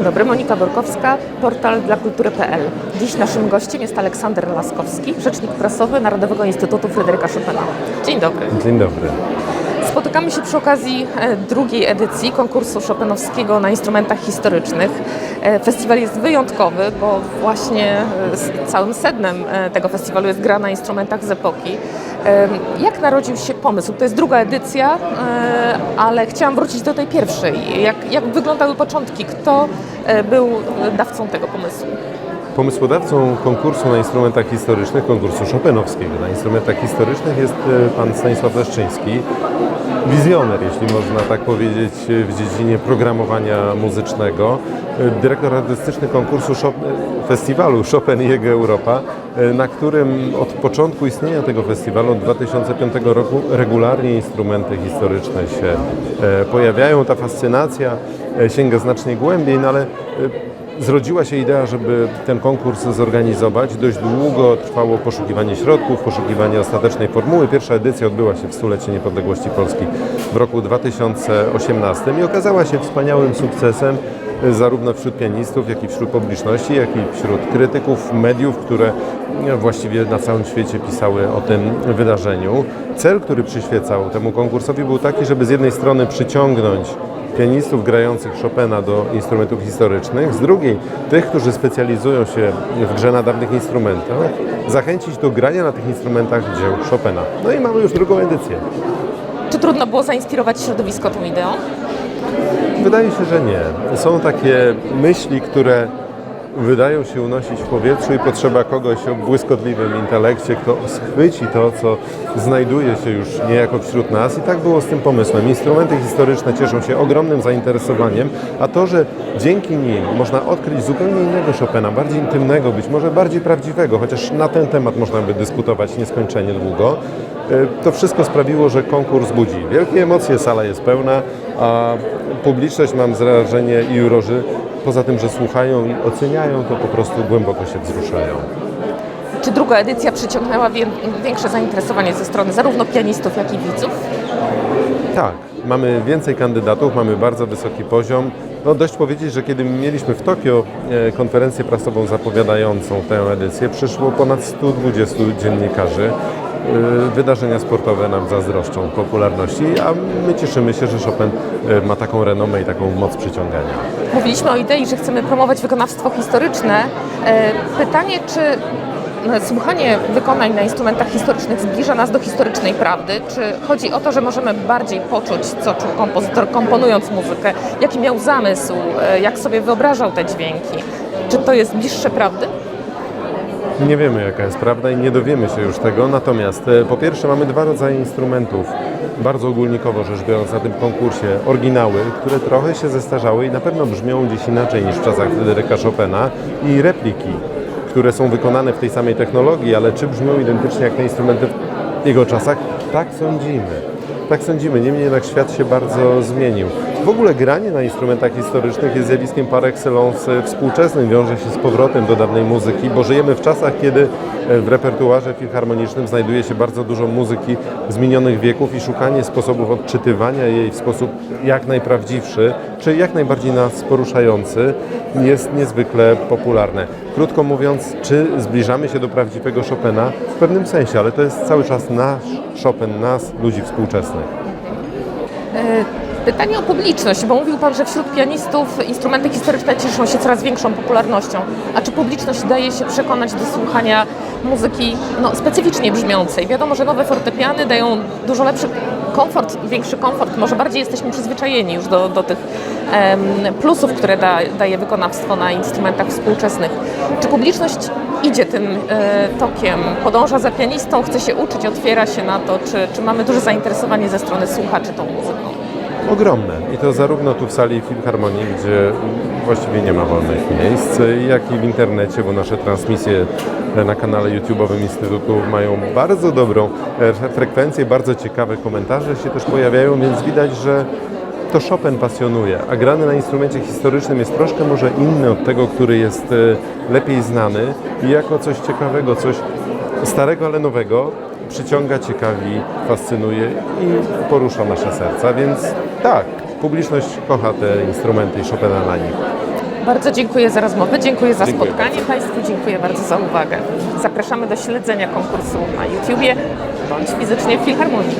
Dzień dobry, Monika Borkowska, portal dla kultury.pl. Dziś naszym gościem jest Aleksander Laskowski, rzecznik prasowy Narodowego Instytutu Fryderyka Chopina. Dzień dobry. Dzień dobry. Spotykamy się przy okazji e, drugiej edycji konkursu Chopinowskiego na instrumentach historycznych. E, Festiwal jest wyjątkowy, bo właśnie e, całym sednem tego festiwalu jest gra na instrumentach z epoki. Jak narodził się pomysł? To jest druga edycja, e, ale chciałam wrócić do tej pierwszej. Jak, jak wyglądały początki? Kto e, był dawcą tego pomysłu? Pomysłodawcą konkursu na instrumentach historycznych, konkursu Chopinowskiego na instrumentach historycznych jest e, pan Stanisław Leszczyński. Wizjoner, jeśli można tak powiedzieć, e, w dziedzinie programowania muzycznego. E, Dyrektor artystyczny konkursu festiwalu Chopin i jego Europa, na którym od początku istnienia tego festiwalu, od 2005 roku, regularnie instrumenty historyczne się pojawiają. Ta fascynacja sięga znacznie głębiej, no ale Zrodziła się idea, żeby ten konkurs zorganizować. Dość długo trwało poszukiwanie środków, poszukiwanie ostatecznej formuły. Pierwsza edycja odbyła się w stulecie niepodległości Polski w roku 2018 i okazała się wspaniałym sukcesem y, zarówno wśród pianistów, jak i wśród publiczności, jak i wśród krytyków, mediów, które y, właściwie na całym świecie pisały o tym wydarzeniu. Cel, który przyświecał temu konkursowi był taki, żeby z jednej strony przyciągnąć pianistów grających Chopina do instrumentów historycznych, z drugiej tych, którzy specjalizują się w grze na dawnych instrumentach, zachęcić do grania na tych instrumentach dzieł Chopina. No i mamy już drugą edycję. Czy trudno było zainspirować środowisko tą ideą? Wydaje się, że nie. Są takie myśli, które wydają się unosić w powietrzu i potrzeba kogoś o błyskotliwym intelekcie, kto schwyci to, co znajduje się już niejako wśród nas. I tak było z tym pomysłem. Instrumenty historyczne cieszą się ogromnym zainteresowaniem, a to, że dzięki nim można odkryć zupełnie innego Chopina, bardziej intymnego, być może bardziej prawdziwego, chociaż na ten temat można by dyskutować nieskończenie długo, e, to wszystko sprawiło, że konkurs budzi wielkie emocje, sala jest pełna, a publiczność, mam wrażenie, i jurorzy, poza tym, że słuchają i oceniają, to po prostu głęboko się wzruszają. Czy druga edycja przyciągnęła wię- większe zainteresowanie ze strony zarówno pianistów, jak i widzów? Tak, mamy więcej kandydatów, mamy bardzo wysoki poziom. No dość powiedzieć, że kiedy mieliśmy w Tokio e, konferencję prasową zapowiadającą tę edycję, przyszło ponad 120 dziennikarzy. E, Wydarzenia sportowe nam zazdroszczą popularności, a my cieszymy się, że Chopin e, ma taką renomę i taką moc przyciągania. Mówiliśmy o idei, że chcemy promować wykonawstwo historyczne. E, Pytanie, czy e, słuchanie wykonań na instrumentach historycznych zbliża nas do historycznej prawdy? Czy chodzi o to, że możemy bardziej poczuć, co czuł kompozytor komponując muzykę, jaki miał zamysł, e, jak sobie wyobrażał te dźwięki? Czy to jest bliższe prawdy? Nie wiemy jaka jest prawda i nie dowiemy się już tego, natomiast e, po pierwsze mamy dwa rodzaje instrumentów, bardzo ogólnikowo rzecz biorąc na tym konkursie, oryginały, które trochę się zestarzały i na pewno brzmią gdzieś inaczej niż w czasach Fryderyka Chopina i repliki, które są wykonane w tej samej technologii, ale czy brzmią identycznie jak te instrumenty w jego czasach? Tak sądzimy. Tak sądzimy, niemniej jednak świat się bardzo zmienił. W ogóle granie na instrumentach historycznych jest zjawiskiem par excellence współczesnym, wiąże się z powrotem do dawnej muzyki, bo żyjemy w czasach, kiedy w repertuarze filharmonicznym znajduje się bardzo dużo muzyki z minionych wieków i szukanie sposobów odczytywania jej w sposób jak najprawdziwszy, czy jak najbardziej nas poruszający jest niezwykle popularne. Krótko mówiąc, czy zbliżamy się do prawdziwego Chopina? W pewnym sensie, ale to jest cały czas nasz Chopin, nas, ludzi współczesnych. Pytanie o publiczność, bo mówił Pan, że wśród pianistów instrumenty historyczne cieszą się coraz większą popularnością. A czy publiczność daje się przekonać do słuchania muzyki no, specyficznie brzmiącej? Wiadomo, że nowe fortepiany dają dużo lepszy komfort, większy komfort. Może bardziej jesteśmy przyzwyczajeni już do, do tych em, plusów, które da, daje wykonawstwo na instrumentach współczesnych. Czy publiczność idzie tym e, tokiem, podąża za pianistą, chce się uczyć, otwiera się na to? Czy, czy mamy duże zainteresowanie ze strony słuchaczy tą muzyką? Ogromne. I to zarówno tu w sali Filharmonii, gdzie właściwie nie ma wolnych miejsc, jak i w internecie, bo nasze transmisje na kanale YouTube'owym Instytutu mają bardzo dobrą e, frekwencję, bardzo ciekawe komentarze się też pojawiają, więc widać, że to Chopin pasjonuje, a grany na instrumencie historycznym jest troszkę może inny od tego, który jest e, lepiej znany i jako coś ciekawego, coś starego, ale nowego przyciąga, ciekawi, fascynuje i porusza nasze serca, więc tak, publiczność kocha te instrumenty i Chopina na nich. Bardzo dziękuję za rozmowę, dziękuję za Dziękuję spotkanie Państwu, dziękuję bardzo za uwagę. Zapraszamy do śledzenia konkursu na YouTubie bądź fizycznie w Filharmonii.